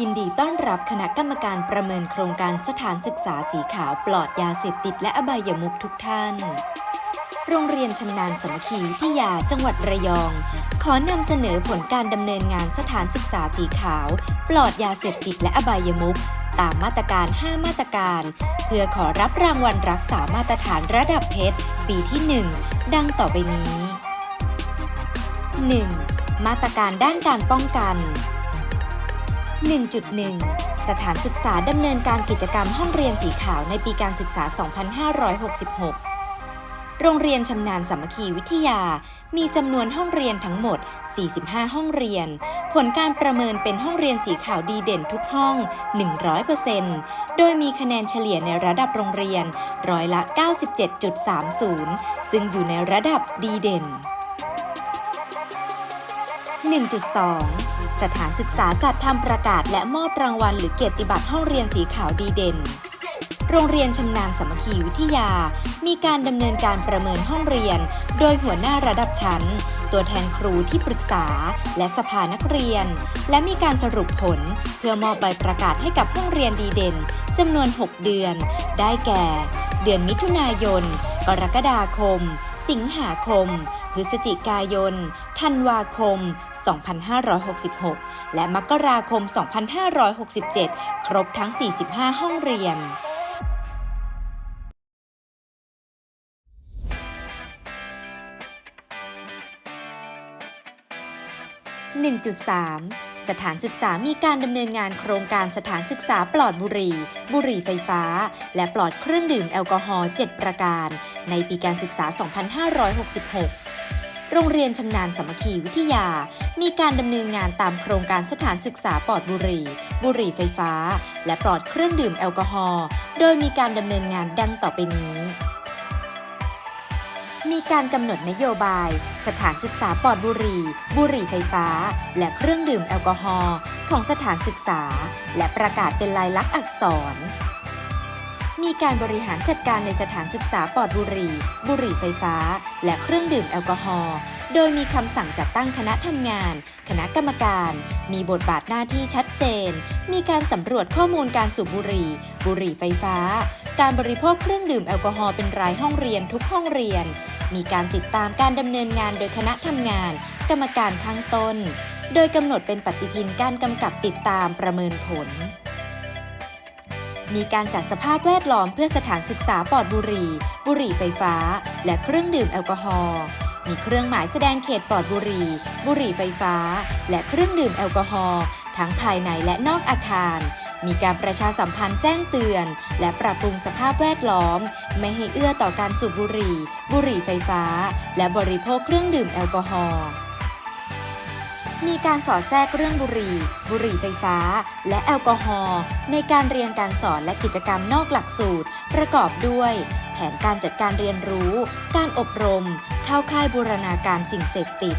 ยินดีต้อนรับคณะกรรมการประเมินโครงการสถานศึกษาสีขาวปลอดยาเสพติดและอบายมุขทุกท่าน โรงเรียนชำนาญสมคคีวิทยาจังหวัดระยอง ขอนำเสนอผลการดำเนินงานสถานศึกษาสีขาว ปลอดยาเสพติดและอบายมุขตามมาตรการ 5 มาตรการ เพื่อขอรับรางวัลรักษามาตรฐานระดับเพชร ปีที่ 1 ดังต่อไปนี้ 1. มาตรการด้านการป้องกัน 1.1 สถานศึกษาดำเนินการกิจกรรมห้องเรียนสีขาวในปีการศึกษา 2566 โรงเรียนชำนาญสามัคคีวิทยา มีจำนวนห้องเรียนทั้งหมด 45 ห้องเรียน ผลการประเมินเป็นห้องเรียนสีขาวดีเด่นทุกห้อง 100%โดยมีคะแนนเฉลี่ยในระดับโรงเรียนร้อยละ 97.30 ซึ่งอยู่ในระดับดีเด่น 1.2 สถานศึกษาจัดทำประกาศและมอบรางวัลหรือเกียรติบัตรห้องเรียนสีขาวดีเด่น โรงเรียนชำนาญสมัคคีวิทยา มีการดำเนินการประเมินห้องเรียน โดยหัวหน้าระดับชั้น ตัวแทนครูที่ปรึกษา และสภานักเรียน และมีการสรุปผล เพื่อมอบใบประกาศให้กับห้องเรียนดีเด่นจำนวน 6 เดือน ได้แก่ เดือนมิถุนายน กรกฎาคม สิงหาคม พฤศจิกายน ธันวาคม 2566 และมกราคม 2567 ครบทั้ง 45 ห้องเรียน1.3 สถานศึกษามีการดำเนินงานโครงการสถานศึกษาปลอดบุหรี่ บุหรี่ไฟฟ้า และปลอดเครื่องดื่มแอลกอฮอล์7ประการ ในปีการศึกษา 2566 โรงเรียนชำนาญสมัคคีวิทยา มีการดำเนินงานตามโครงการสถานศึกษาปลอดบุหรี่ บุหรี่ไฟฟ้า และปลอดเครื่องดื่มแอลกอฮอล์ โดยมีการดำเนินงานดังต่อไปนี้ มีการกำหนดนโยบาย สถานศึกษาปลอดบุหรี่ บุหรี่ไฟฟ้า และเครื่องดื่มแอลกอฮอล์ของสถานศึกษา และประกาศเป็นลายลักษณ์อักษร มีการบริหารจัดการในสถานศึกษาปลอดบุหรี่ บุหรี่ไฟฟ้า และเครื่องดื่มแอลกอฮอล์โดยมีคำสั่งจัดตั้งคณะทำงาน คณะกรรมการ มีบทบาทหน้าที่ชัดเจน มีการสำรวจข้อมูลการสูบบุหรี่ บุหรี่ไฟฟ้า การบริโภคเครื่องดื่มแอลกอฮอล์เป็นรายห้องเรียนทุกห้องเรียน มีการติดตามการดำเนินงานโดยคณะทำงาน กรรมการข้างต้น โดยกำหนดเป็นปฏิทินการกำกับติดตามประเมินผล มีการจัดสภาพแวดล้อมเพื่อสถานศึกษาปลอดบุหรี่ บุหรี่ไฟฟ้า และเครื่องดื่มแอลกอฮอล์มีเครื่องหมายแสดงเขตปลอดบุหรี่ บุหรี่ไฟฟ้า และเครื่องดื่มแอลกอฮอล์ทั้งภายในและนอกอาคาร มีการประชาสัมพันธ์แจ้งเตือน และปรับปรุงสภาพแวดล้อม ไม่ให้เอื้อต่อการสูบบุหรี่ บุหรี่ไฟฟ้า และบริโภคเครื่องดื่มแอลกอฮอล์ มีการสอดแทรกเรื่องบุหรี่ บุหรี่ไฟฟ้า และแอลกอฮอล์ในการเรียนการสอนและกิจกรรมนอกหลักสูตร ประกอบด้วย แผนการจัดการเรียนรู้ การอบรม เข้าค่ายบูรณาการสิ่งเสพติด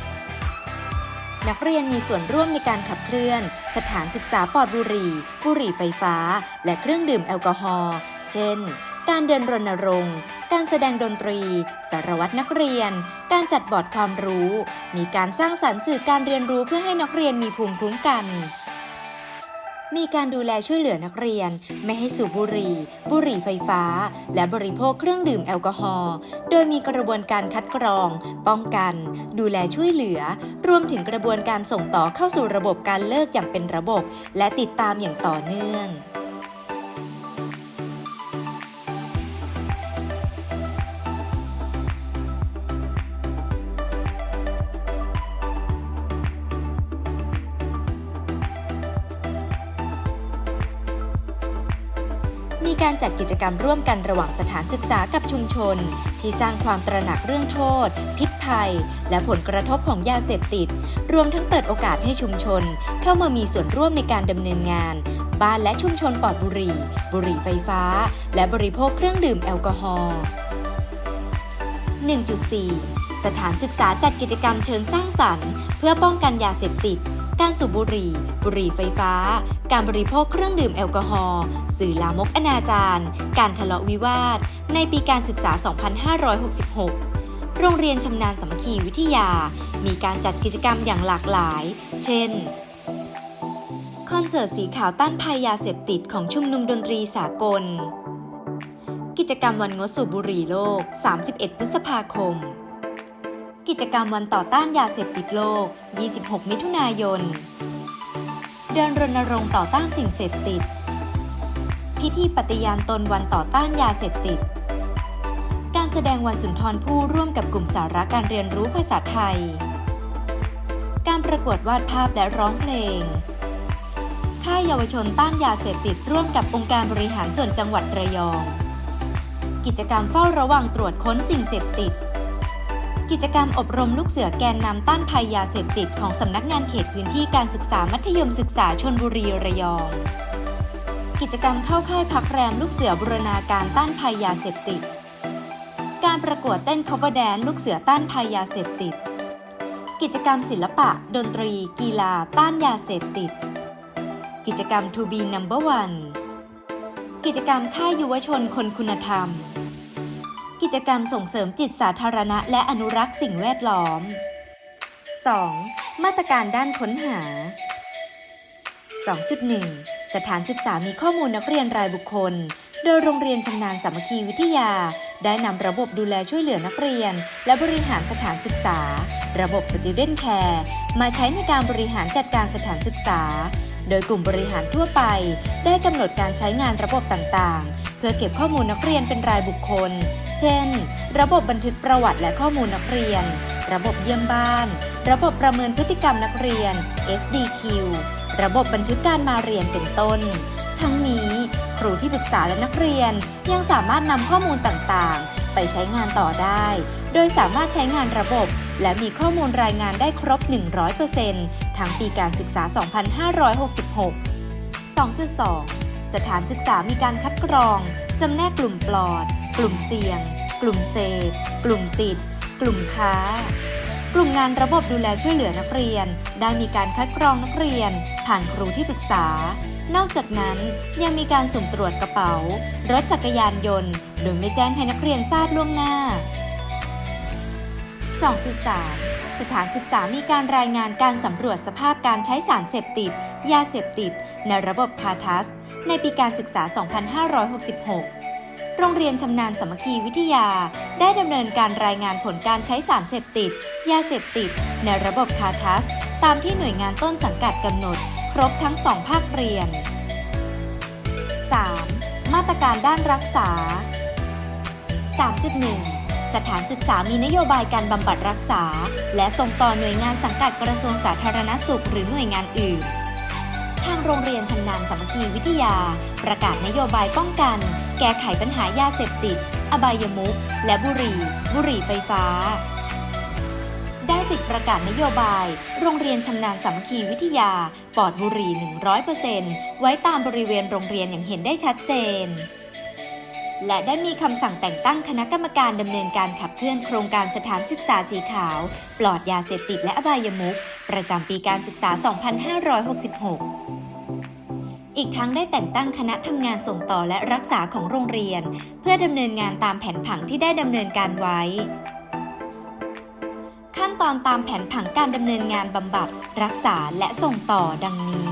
นักเรียนมีส่วนร่วมในการขับเคลื่อน สถานศึกษาปลอดบุหรี่ บุหรี่ไฟฟ้า และเครื่องดื่มแอลกอฮอล์ เช่น การเดินรณรงค์ การแสดงดนตรี สารวัตรนักเรียน การจัดบอร์ดความรู้ มีการสร้างสรรค์สื่อการเรียนรู้เพื่อให้นักเรียนมีภูมิคุ้มกัน มีการดูแลช่วยเหลือนักเรียน ไม่ให้สูบบุหรี่ บุหรี่ไฟฟ้า และบริโภคเครื่องดื่มแอลกอฮอล์ โดยมีกระบวนการคัดกรอง ป้องกัน ดูแลช่วยเหลือ รวมถึงกระบวนการส่งต่อเข้าสู่ระบบการเลิกอย่างเป็นระบบ และติดตามอย่างต่อเนื่อง การจัดกิจกรรมร่วมกันระหว่างสถานศึกษากับชุมชน ที่สร้างความตระหนักเรื่องโทษ พิษภัย และผลกระทบของยาเสพติด รวมทั้งเปิดโอกาสให้ชุมชน เข้ามามีส่วนร่วมในการดำเนินงาน บ้านและชุมชนปลอดบุหรี่ บุหรี่ไฟฟ้า และบริโภคเครื่องดื่มแอลกอฮอล์ 1.4 สถานศึกษาจัดกิจกรรมเชิงสร้างสรรค์ เพื่อป้องกันยาเสพติด การสูบบุหรี่ บุหรี่ไฟฟ้า การบริโภคเครื่องดื่มแอลกอฮอล์ สื่อลามกอนาจารการทะเลาะวิวาท ในปีการศึกษา 2566 โรงเรียนชำนาญสามัคคีวิทยา มีการจัดกิจกรรมอย่างหลากหลาย เช่น คอนเสิร์ตสีขาวต้านภัยยาเสพติดของชุมนุมดนตรีสากล กิจกรรมวันงดสูบบุหรี่โลก 31 พฤษภาคม กิจกรรมวันต่อต้านยาเสพติดโลก 26 มิถุนายน เดินรณรงค์ต่อต้านสิ่งเสพติด พิธีปฏิญาณตนวันต่อต้านยาเสพติด การแสดงวันสุนทรภู่ร่วมกับกลุ่มสาระการเรียนรู้ภาษาไทย การประกวดวาดภาพและร้องเพลง ค่ายเยาวชนต้านยาเสพติดร่วมกับองค์การบริหารส่วนจังหวัดระยอง กิจกรรมเฝ้าระวังตรวจค้นสิ่งเสพติด กิจกรรมอบรมลูกเสือแกนนำต้านภัยยาเสพติดของสำนักงานเขตพื้นที่การศึกษามัธยมศึกษาชนบุรีระยอง กิจกรรมเข้าค่ายพักแรมลูกเสือบูรณาการต้านภัยยาเสพติด การประกวดเต้น cover dance ลูกเสือต้านภัยยาเสพติด กิจกรรมศิลปะ ดนตรี กีฬา ต้านยาเสพติด กิจกรรม To be number one กิจกรรมค่ายยุวชนคนคุณธรรม กิจกรรมส่งเสริมจิตสาธารณะ และอนุรักษ์สิ่งแวดล้อม 2. มาตรการด้านค้นหา 2.1 สถานศึกษามีข้อมูลนักเรียนรายบุคคล โดยโรงเรียนชำนาญสามัคคีวิทยา ได้นำระบบดูแลช่วยเหลือนักเรียน และบริหารสถานศึกษา ระบบ Student Care มาใช้ในการบริหารจัดการสถานศึกษา โดยกลุ่มบริหารทั่วไป ได้กำหนดการใช้งานระบบต่างๆ เพื่อเก็บข้อมูลนักเรียนเป็นรายบุคคล เช่น ระบบบันทึกประวัติและข้อมูลนักเรียน ระบบเยี่ยมบ้าน ระบบประเมินพฤติกรรมนักเรียน SDQ ระบบบันทึกการมาเรียนเป็นต้น ทั้งนี้ครูที่ปรึกษาและนักเรียนยังสามารถนำข้อมูลต่างๆ ไปใช้งานต่อได้ โดยสามารถใช้งานระบบ และมีข้อมูลรายงานได้ครบ 100%ทั้งปีการศึกษา 2566 2.2 สถานศึกษามีการคัดกรอง จำแนกกลุ่มปลอด กลุ่มเสี่ยง กลุ่มเสพกลุ่มติด กลุ่มค้า กลุ่มงานระบบดูแลช่วยเหลือนักเรียน ได้มีการคัดกรองนักเรียน ผ่านครูที่ปรึกษา นอกจากนั้นยังมีการสุ่มตรวจกระเป๋า รถจักรยานยนต์ โดยไม่แจ้งให้นักเรียนทราบล่วงหน้า 2.3 สถานศึกษามีการรายงานการสำรวจสภาพการใช้สารเสพติด ยาเสพติด ในระบบคาทัส ในปีการศึกษา 2566 โรงเรียนชำนาญสมัคคีวิทยา ได้ดำเนินการรายงานผลการใช้สารเสพติด ยาเสพติด ในระบบคาทัส ตามที่หน่วยงานต้นสังกัดกำหนด ครบทั้งสองภาคเรียน 3. มาตรการด้านรักษา 3.1 สถานศึกษามีนโยบายการบำบัดรักษา และส่งต่อหน่วยงานสังกัดกระทรวงสาธารณสุขหรือหน่วยงานอื่น ทางโรงเรียนชำนาญสามัคคีวิทยา ประกาศนโยบายป้องกัน แก้ไขปัญหายาเสพติด อบายมุขและบุหรี่ บุหรี่ไฟฟ้า ได้ติดประกาศนโยบาย โรงเรียนชำนาญสามัคคีวิทยา ปลอดบุหรี่ 100%ไว้ตามบริเวณโรงเรียนอย่างเห็นได้ชัดเจนและได้มีคำสั่งแต่งตั้งคณะกรรมการดำเนินการขับเคลื่อนโครงการสถานศึกษาสีขาว ปลอดยาเสพติดและอบายมุขประจำปีการศึกษา 2566 อีกทั้งได้แต่งตั้งคณะทำงานส่งต่อและรักษาของโรงเรียน เพื่อดำเนินงานตามแผนผังที่ได้ดำเนินการไว้ ขั้นตอนตามแผนผังการดำเนินงานบำบัด รักษาและส่งต่อดังนี้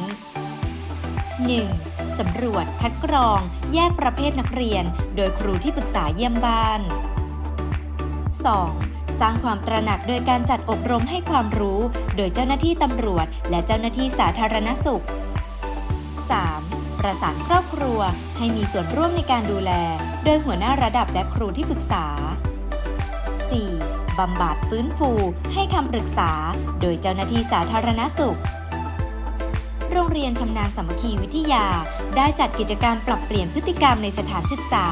1. สำรวจ คัดกรอง แยกประเภทนักเรียน โดยครูที่ปรึกษาเยี่ยมบ้าน 2. สร้างความตระหนักโดยการจัดอบรมให้ความรู้ โดยเจ้าหน้าที่ตำรวจ และเจ้าหน้าที่สาธารณสุข 3. ประสานครอบครัวให้มีส่วนร่วมในการดูแล โดยหัวหน้าระดับและครูที่ปรึกษา 4. บำบัดฟื้นฟูให้คำปรึกษา โดยเจ้าหน้าที่สาธารณสุข โรงเรียนชำนาญสามัคคีวิทยา ได้จัดกิจกรรมปรับเปลี่ยนพฤติกรรมในสถานศึกษา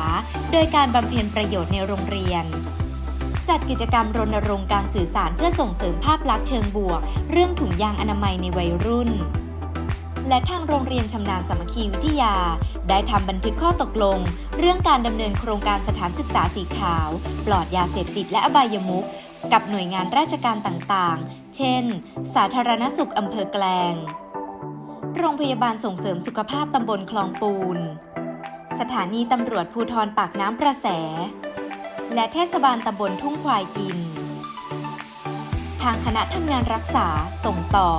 โดยการบำเพ็ญประโยชน์ในโรงเรียน จัดกิจกรรมรณรงค์การสื่อสารเพื่อส่งเสริมภาพลักษณ์เชิงบวก เรื่องถุงยางอนามัยในวัยรุ่น และทางโรงเรียนชำนาญสามัคคีวิทยา ได้ทำบันทึกข้อตกลง เรื่องการดำเนินโครงการสถานศึกษาสีขาว ปลอดยาเสพติดและอบายมุขกับหน่วยงานราชการต่างๆ เช่น สาธารณสุขอำเภอแกลง โรงพยาบาลส่งเสริมสุขภาพตำบลคลองปูน สถานีตำรวจภูทรปากน้ำประแส และเทศบาลตำบลทุ่งควายกินททางคณะทำงานรักษาส่งต่อ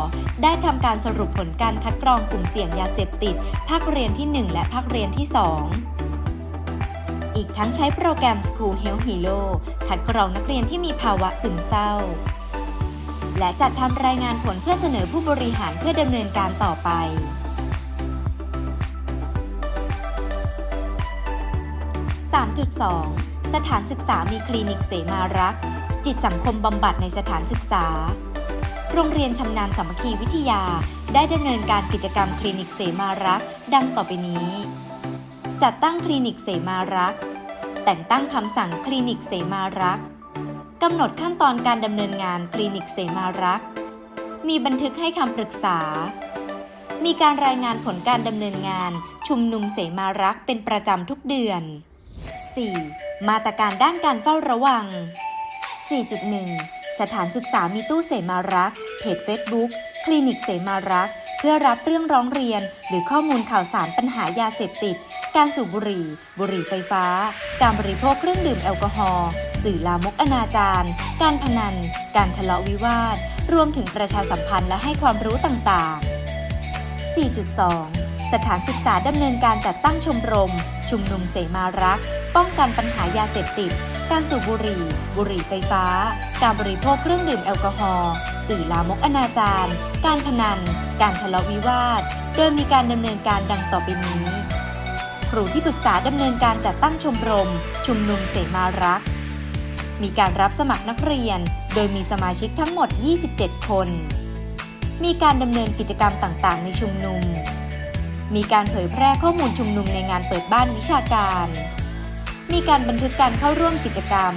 ได้ทำการสรุปผลการคัดกรองกลุ่มเสี่ยงยาเสพติด ภาคเรียนที่ 1 และภาคเรียนที่ 2อีกทั้งใช้โปรแกรม School Health Hero คัดกรองนักเรียนที่มีภาวะซึมเศร้า และจัดทำรายงานผลเพื่อเสนอผู้บริหารเพื่อดำเนินการต่อไป 3.2 สถานศึกษามีคลินิกเสมารัก จิตสังคมบำบัดในสถานศึกษา โรงเรียนชำนาญสามัคคีวิทยา ได้ดำเนินการกิจกรรมคลินิกเสมารัก ดังต่อไปนี้ จัดตั้งคลินิกเสมารัก แต่งตั้งคำสั่งคลินิกเสมารักกำหนดขั้นตอนการดำเนินงานคลินิกเสมารัก มีบันทึกให้คำปรึกษา มีการรายงานผลการดำเนินงาน ชุมนุมเสมารักเป็นประจำทุกเดือน 4. มาตรการด้านการเฝ้าระวัง 4.1 สถานศึกษามีตู้เสมารัก เพจ Facebook คลินิกเสมารัก เพื่อรับเรื่องร้องเรียน หรือข้อมูลข่าวสารปัญหายาเสพติด การสูบบุหรี่ บุหรี่ไฟฟ้า การบริโภคเครื่องดื่มแอลกอฮอล์สื่อลามกอนาจารการพนัน การทะเลาะวิวาท รวมถึงประชาสัมพันธ์และให้ความรู้ต่างๆ 4.2 สถานศึกษาดำเนินการจัดตั้งชมรม ชุมนุมเสมารัก ป้องกันปัญหายาเสพติด การสูบบุหรี่ บุหรี่ไฟฟ้า การบริโภคเครื่องดื่มแอลกอฮอล์ สื่อลามกอนาจารการพนัน การทะเลาะวิวาท โดยมีการดำเนินการดังต่อไปนี้ ครูที่ปรึกษาดำเนินการจัดตั้งชมรม ชุมนุมเสมารัก มีการรับสมัครนักเรียน โดยมีสมาชิกทั้งหมด 27 คน มีการดำเนินกิจกรรมต่างๆ ในชุมนุม มีการเผยแพร่ข้อมูลชุมนุมในงานเปิดบ้านวิชาการ มีการบันทึกการเข้าร่วมกิจกรรม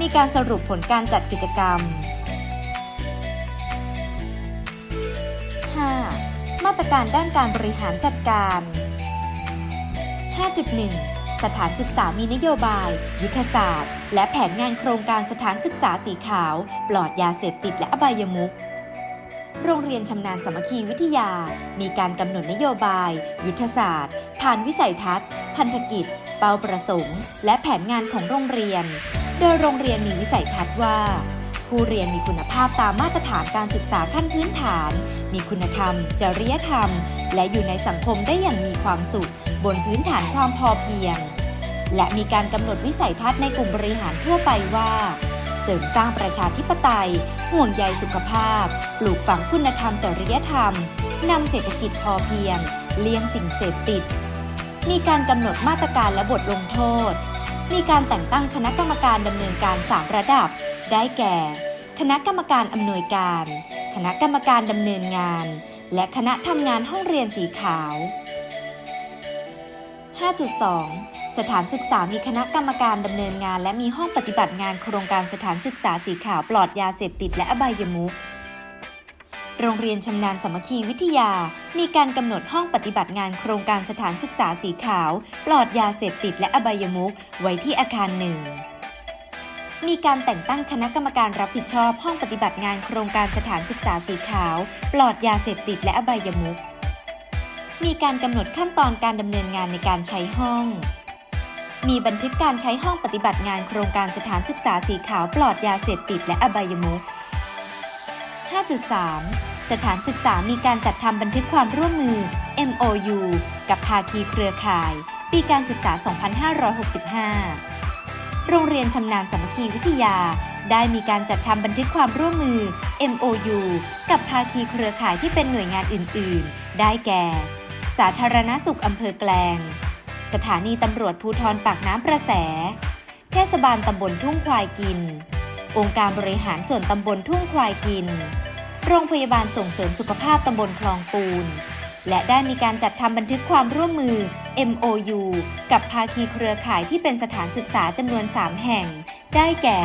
มีการสรุปผลการจัดกิจกรรม 5. มาตรการด้านการบริหารจัดการ 5.1 สถานศึกษามีนโยบาย ยุทธศาสตร์ และแผนงานโครงการสถานศึกษาสีขาว ปลอดยาเสพติดและอบายมุขโรงเรียนชำนาญสมัคคีวิทยา มีการกำหนดนโยบาย ยุทธศาสตร์ ผ่านวิสัยทัศน์ พันธกิจ เป้าประสงค์ และแผนงานของโรงเรียน โดยโรงเรียนมีวิสัยทัศน์ว่า ผู้เรียนมีคุณภาพตามมาตรฐานการศึกษาขั้นพื้นฐาน มีคุณธรรม จริยธรรม และอยู่ในสังคมได้อย่างมีความสุข บนพื้นฐานความพอเพียง และมีการกำหนดวิสัยทัศน์ในกลุ่มบริหารทั่วไปว่า เสริมสร้างประชาธิปไตย ห่วงใยสุขภาพ ปลูกฝังคุณธรรมจริยธรรมนำเศรษฐกิจพอเพียง เลี่ยงสิ่งเสพติด มีการกำหนดมาตรการและบทลงโทษ มีการแต่งตั้งคณะกรรมการดำเนินการ3ระดับ ได้แก่ คณะกรรมการอำนวยการ คณะกรรมการดำเนินงาน และคณะทำงานห้องเรียนสีขาว 5.2 สถานศึกษามีคณะกรรมการดำเนินงาน และมีห้องปฏิบัติงานโครงการสถานศึกษาสีขาวปลอดยาเสพติดและอบายมุข โรงเรียนชำนาญสามัคคีวิทยา มีการกำหนดห้องปฏิบัติงานโครงการสถานศึกษาสีขาว ปลอดยาเสพติดและอบายมุขไว้ที่อาคารหนึ่ง มีการแต่งตั้งคณะกรรมการรับผิดชอบห้องปฏิบัติงานโครงการสถานศึกษาสีขาว ปลอดยาเสพติดและอบายมุขมีการกำหนดขั้นตอนการดำเนินงานในการใช้ห้อง มีบันทึกการใช้ห้องปฏิบัติงานโครงการสถานศึกษาสีขาวปลอดยาเสพติดและอบายมุข 5.3 สถานศึกษามีการจัดทำบันทึกความร่วมมือ MOU กับภาคีเครือข่าย ปีการศึกษา 2565 โรงเรียนชำนาญสามัคคีวิทยา ได้มีการจัดทำบันทึกความร่วมมือ MOU กับภาคีเครือข่ายที่เป็นหน่วยงานอื่น ๆ ได้แก่ สาธารณสุขอำเภอแกลง สถานีตำรวจภูทรปากน้ำประแส เทศบาลตำบลทุ่งควายกิน องค์การบริหารส่วนตำบลทุ่งควายกิน โรงพยาบาลส่งเสริมสุขภาพตำบลคลองปูน และได้มีการจัดทำบันทึกความร่วมมือ MOU กับภาคีเครือข่ายที่เป็นสถานศึกษาจำนวน 3 แห่ง ได้แก่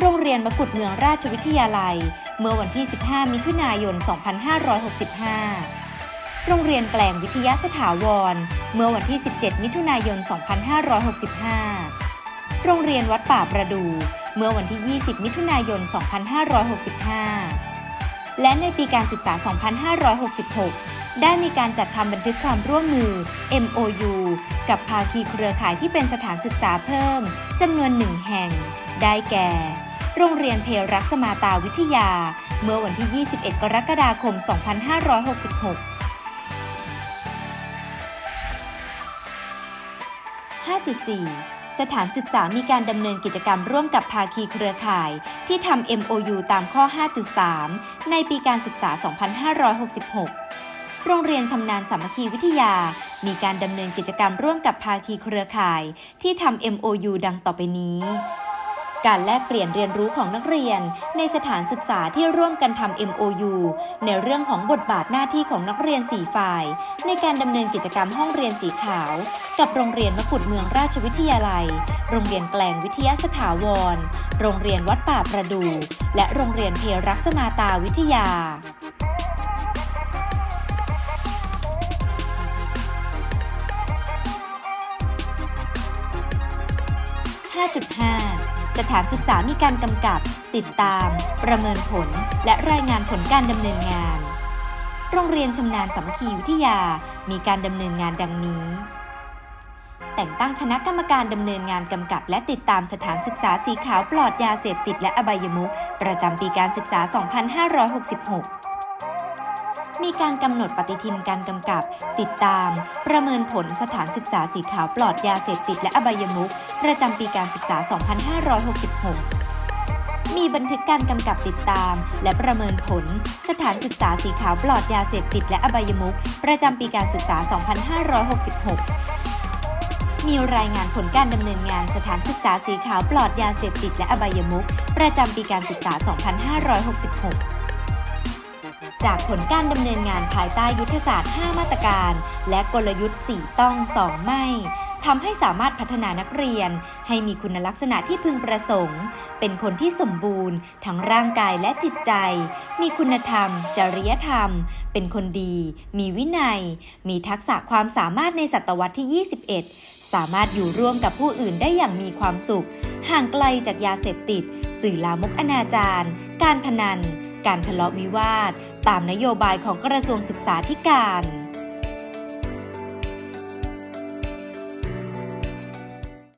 โรงเรียนมกุฎเมืองราชวิทยาลัย เมื่อวันที่ 15 มิถุนายน 2565 โรงเรียนแกลงวิทยาสถาวร เมื่อวันที่ 17 มิถุนายน 2565 โรงเรียนวัดป่าประดู เมื่อวันที่ 20 มิถุนายน 2565 และในปีการศึกษา 2566 ได้มีการจัดทำบันทึกความร่วมมือ MOU กับภาคีเครือข่ายที่เป็นสถานศึกษาเพิ่มจำนวนหนึ่งแห่ง ได้แก่ โรงเรียนเพรักษมาตาวิทยา เมื่อวันที่ 21 กรกฎาคม 2566 5.4 สถานศึกษามีการดำเนินกิจกรรมร่วมกับภาคีเครือข่าย ที่ทำ MOU ตามข้อ 5.3 ในปีการศึกษา 2566 โรงเรียนชำนาญสามัคคีวิทยา มีการดำเนินกิจกรรมร่วมกับภาคีเครือข่าย ที่ทำ MOU ดังต่อไปนี้ การแลกเปลี่ยนเรียนรู้ของนักเรียน ในสถานศึกษาที่ร่วมกันทำ MOU ในเรื่องของบทบาทหน้าที่ของนักเรียน4ฝ่าย ในการดำเนินกิจกรรมห้องเรียนสีขาว กับโรงเรียนมกุฎเมืองราชวิทยาลัย โรงเรียนแกลงวิทยาสถาวร โรงเรียนวัดป่าประดู และโรงเรียนเพรักษมาตาวิทยา5.5 สถานศึกษามีการกำกับ ติดตาม ประเมินผล และรายงานผลการดำเนินงาน โรงเรียนชำนาญสามัคคีวิทยา มีการดำเนินงานดังนี้ แต่งตั้งคณะกรรมการดำเนินงานกำกับ และติดตามสถานศึกษาสีขาวปลอดยาเสพติดและอบายมุขประจำปีการศึกษา 2566 มีการกำหนดปฏิทินการกำกับ ติดตาม ประเมินผลสถานศึกษาสีขาวปลอดยาเสพติดและอบายมุขประจำปีการศึกษา 2566มีบันทึกการกำกับติดตาม และประเมินผล สถานศึกษาสีขาวปลอดยาเสพติดและอบายมุขประจำปีการศึกษา 2566 มีรายงานผลการดำเนินงานสถานศึกษาสีขาวปลอดยาเสพติดและอบายมุขประจำปีการศึกษา 2566 จากผลการดำเนินงานภายใต้ยุทธศาสตร์ 5 มาตรการ และกลยุทธ์ 4 ต้อง 2 ไม่ทำให้สามารถพัฒนานักเรียน ให้มีคุณลักษณะที่พึงประสงค์ เป็นคนที่สมบูรณ์ ทั้งร่างกายและจิตใจ มีคุณธรรม จริยธรรม เป็นคนดี มีวินัย มีทักษะความสามารถในศตวรรษที่ 21 สามารถอยู่ร่วมกับผู้อื่นได้อย่างมีความสุข ห่างไกลจากยาเสพติด สื่อลามกอนาจารการพนัน การทะเลาะวิวาท ตามนโยบายของกระทรวงศึกษาธิการ